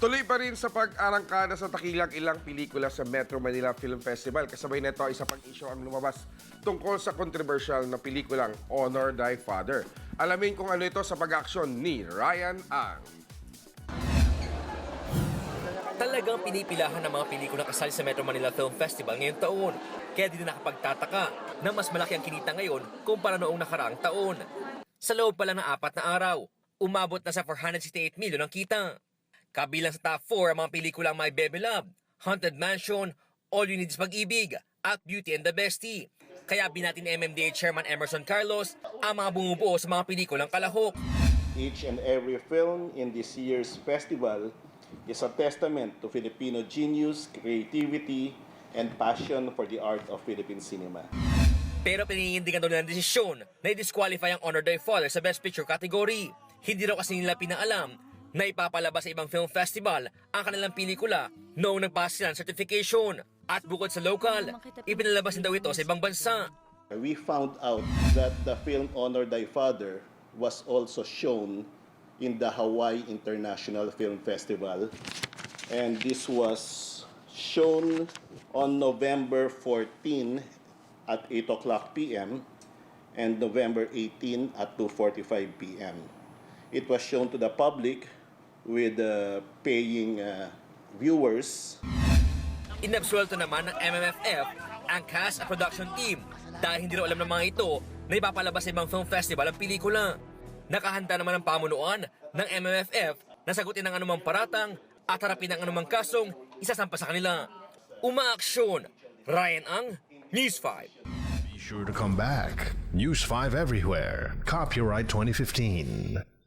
Tuloy pa rin sa pag-arangkada sa takilang ilang pelikula sa Metro Manila Film Festival. Kasabay nito isa pang isyo ang lumabas tungkol sa controversial na pelikulang Honor Thy Father. Alamin kung ano ito sa pag-aksyon ni Ryan Ang. Talagang pinipilahan ng mga pelikulang kasali sa Metro Manila Film Festival ngayong taon. Kaya di na nakapagtataka na mas malaki ang kinita ngayon kumpara noong nakaraang taon. Sa loob pa lang ng apat na araw, umabot na sa 468 million ang kita. Kabilang sa top 4 ang mga pelikulang My Baby Love, Haunted Mansion, All You Need Is Pag-ibig, at Beauty and the Bestie. Kaya binati ni MMDA Chairman Emerson Carlos ang mga bumubuo sa mga pelikulang kalahok. Each and every film in this year's festival is a testament to Filipino genius, creativity, and passion for the art of Philippine cinema. Pero pininindigan nila ang desisyon na i-disqualify ang Honor Thy Father sa Best Picture category. Hindi raw kasi nila pinaalam na ipapalabas sa ibang film festival ang kanilang pelikula noong nagpasa sila certification. At bukod sa local, ipinalabas din daw ito sa ibang bansa. We found out that the film Honor Thy Father was also shown in the Hawaii International Film Festival. And this was shown on November 14 at 8 o'clock p.m. and November 18 at 2.45 p.m. It was shown to the public with uh, paying uh, viewers Inabsuelto naman ng MMFF ang cast at production team dahil hindi raw alam ng mga ito na ipapalabas sa ibang film festival ang pelikula. Nakahanda naman ang pamunuan ng MMFF na sagutin ang anumang paratang at harapin ang anumang kasong isasampa sa kanila. Umaaksyon! Ryan Ang, News 5. Be sure to come back. News 5 everywhere. Copyright 2015.